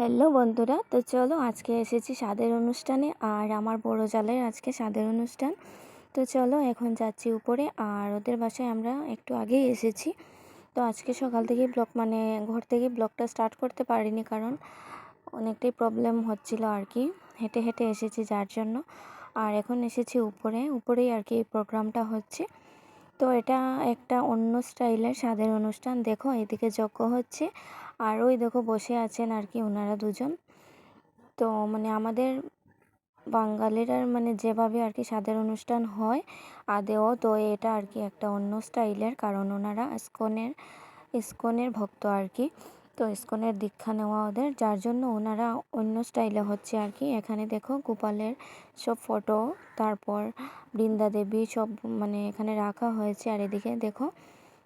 Hello বন্ধুরা, তো চলো আজকে এসেছি স্বাদের অনুষ্ঠানে আর আমার বড় জালের আজকে স্বাদের অনুষ্ঠান। তো চলো এখন যাচ্ছি উপরে আর ওদের বাসায় আমরা একটু আগেই এসেছি। তো আজকে সকাল থেকেই ব্লগ মানে ঘর থেকে ব্লগটা স্টার্ট করতে পারিনি কারণ অনেকটাই প্রবলেম হচ্ছিল আর কি। হেঁটে হেঁটে এসেছি যার জন্য। আর এখন এসেছি উপরে, উপরেই আর কি এই প্রোগ্রামটা হচ্ছে। তো এটা একটা অন্য স্টাইলের স্বাদের অনুষ্ঠান। দেখো, এদিকে যজ্ঞ হচ্ছে আর ওই দেখো বসে আছেন আর কি ওনারা দুজন। তো মানে আমাদের বাঙালিরা মানে যেভাবে আর কি স্বাদের অনুষ্ঠান হয়, আদেও তো এটা আর কি একটা অন্য স্টাইলের কারণ ওনারা ইস্কনের ইস্কনের ভক্ত আর কি। তো ইস্কনের দীক্ষা নেওয়া ওদের, যার জন্য ওনারা অন্য স্টাইলে হচ্ছে আর কি। এখানে দেখো গোপালের সব ফটো, তারপর বৃন্দা দেবী সব মানে এখানে রাখা হয়েছে। আর এদিকে দেখো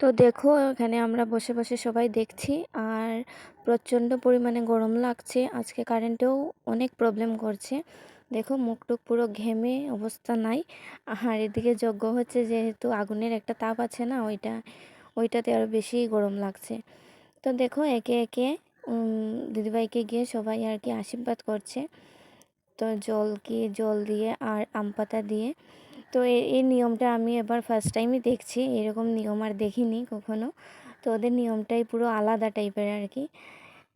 তো দেখো, এখানে আমরা বসে বসে সবাই দেখছি, আর প্রচণ্ড পরিমাণে গরম লাগছে। আজকে কারেন্টেও অনেক প্রবলেম করছে। দেখো মুখটুক পুরো ঘেমে অবস্থা নাই। আর এদিকে যজ্ঞ হচ্ছে যেহেতু আগুনের একটা তাপ আছে না, ওইটা, ওইটাতে আরও বেশি গরম লাগছে। তো দেখো একে একে দিদিভাইকে গিয়ে সবাই আর কি আশীর্বাদ করছে। তো জল কি, জল দিয়ে আর আম পাতা দিয়ে। তো এই নিয়মটা আমি এবার ফার্স্ট টাইমই দেখছি, এরকম নিয়ম আর দেখিনি কখনো। তো ওদের নিয়মটাই পুরো আলাদা টাইপের আর কি।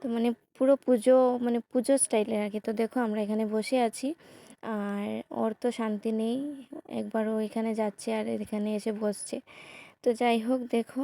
তো মানে পুরো পুজো মানে পুজো স্টাইলের আর কি তো দেখো আমরা এখানে বসে আছি, আর ওর তো শান্তি নেই। একবার ও এখানে যাচ্ছে আর এখানে এসে বসছে। তো যাই হোক, দেখো।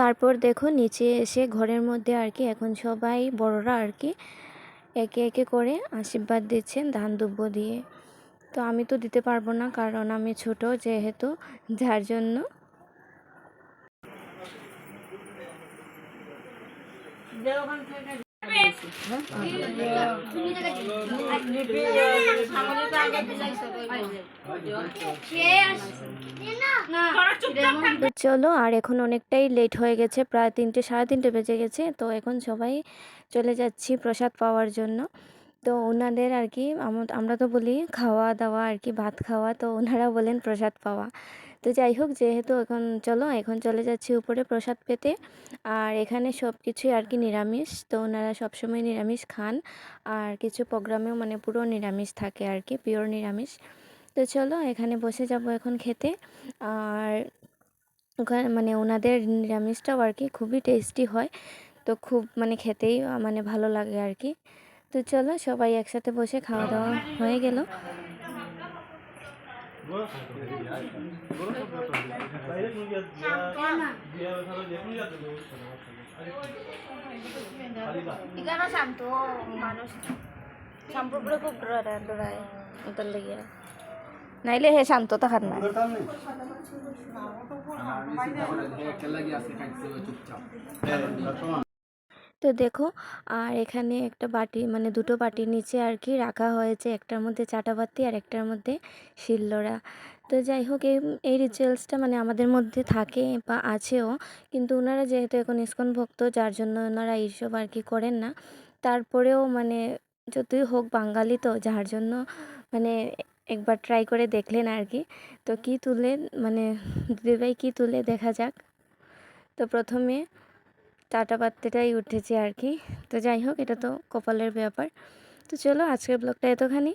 তারপর দেখো নিচে এসে ঘরের মধ্যে আর কি এখন সবাই বড়রা আর কি একে একে করে আশীর্বাদ দিচ্ছেন ধান দুব্য দিয়ে। তো আমি তো দিতে পারব না কারণ আমি ছোট যেহেতু, যার জন্য। চলো, আর এখন অনেকটাই লেট হয়ে গেছে, প্রায় তিনটে, সাড়ে তিনটে বেজে গেছে, তো এখন সবাই চলে যাচ্ছি প্রসাদ পাওয়ার জন্য। তো ওনাদের আর কি, আম- আমরা তো বলি খাওয়া দাওয়া আর কি, ভাত খাওয়া, তো ওনারা বলেন প্রসাদ পাওয়া। তো যাই হোক যেহেতু এখন, চলো এখন চলে যাচ্ছি উপরে প্রসাদ পেতে। আর এখানে সব কিছুই আর কি নিরামিষ, তো ওনারা সবসময় নিরামিষ খান। আর কিছু প্রোগ্রামেও মানে পুরো নিরামিষ থাকে আর কি পিওর নিরামিষ। তো চলো, এখানে বসে যাব এখন খেতে। আর ওখানে মানে ওনাদের নিরামিষটাও আর কি খুবই টেস্টি হয়। তো খুব মানে খেতেই মানে ভালো লাগে আর কি। তো চলো, সবাই একসাথে বসে খাওয়া দাওয়া হয়ে গেল। এখানে শান্ত মানুষ সম্পর্কটা খুব ডরায় ডরায় ওটার লেগে নাইলে হে শান্ত থাকার না তো দেখো, আর এখানে একটা বাটি মানে দুটো বাটির নিচে আর কি রাখা হয়েছে, একটার মধ্যে চাটাবাতি আর একটার মধ্যে শিলনোড়া। তো যাই হোক, এই এই রিচুয়ালসটা মানে আমাদের মধ্যে থাকে বা আছেও, কিন্তু ওনারা যেহেতু এখন ইস্কন ভক্ত, যার জন্য ওনারা এইসব আর কি করেন না। তারপরেও মানে যতই হোক বাঙালি তো, যার জন্য মানে একবার ট্রাই করে দেখলেন আর কি তো কি তুলে মানে দিদিভাই কি তুলে দেখা যাক। তো প্রথমে টাটা পাত্রটাই উঠেছে আর কি। তো যাই হোক, এটা তো কপালের ব্যাপার। তো চলো, আজকের ব্লগটা এতখানি।